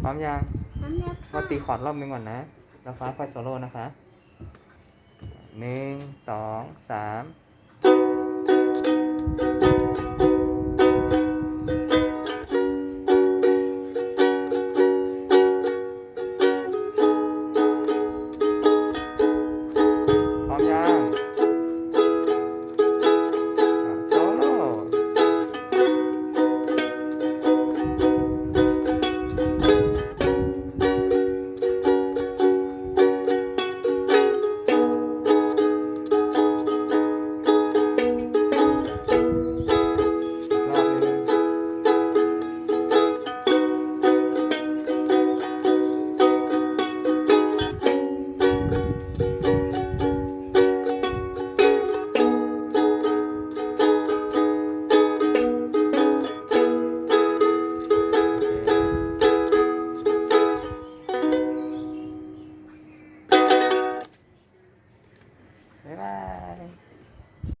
พร้อมยังน้ำเนี้ยเราตีคอร์ดรอบหนึงก่อนนะแล้วฟ้าค่อยโซโล่นะคะหนึ่งสองสาม โ